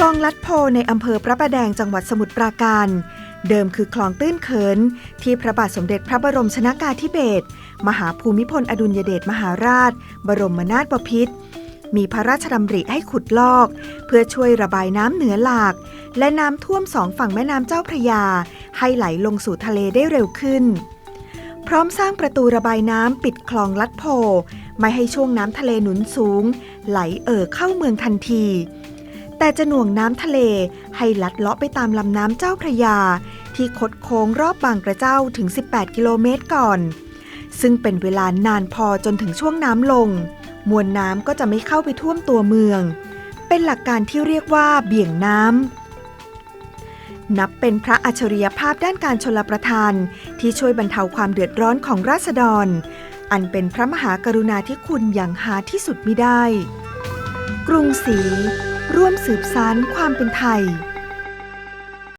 คลองลัดโพในอำเภอพระประแดงจังหวัดสมุทรปราการ เดิมคือคลองตื้นเขิน ที่พระบาทสมเด็จพระบรมชนากาธิเบศรมหาภูมิพลอดุลยเดชมหาราช บรมนาถบพิตรมีพระราชดำริให้ขุดลอก เพื่อช่วยระบายน้ำเหนือหลาก และน้ำท่วมสองฝั่งแม่น้ำเจ้าพระยา ให้ไหลลงสู่ทะเลได้เร็วขึ้น พร้อมสร้างประตูระบายน้ำปิดคลองลัดโพ ไม่ให้ช่วงน้ำทะเลหนุนสูง ไหลเอ่อเข้าเมืองทันที แต่จะหน่วงน้ำทะเลให้ลัดเลาะไปตามลำน้ำเจ้าพระยา ที่คดโค้งรอบบางกระเจ้าถึง 18 กิโลเมตรก่อน ซึ่งเป็นเวลานานพอจนถึงช่วงน้ำลง มวลน้ำก็จะไม่เข้าไปท่วมตัวเมือง เป็นหลักการที่เรียกว่าเบี่ยงน้ำ นับเป็นพระอัจฉริยภาพด้านการชลประทานที่ช่วยบรรเทาความเดือดร้อนของราษฎร อันเป็นพระมหากรุณาธิคุณอย่างหาที่สุดมิได้ กรุงศรี ร่วมสืบสานความเป็นไทย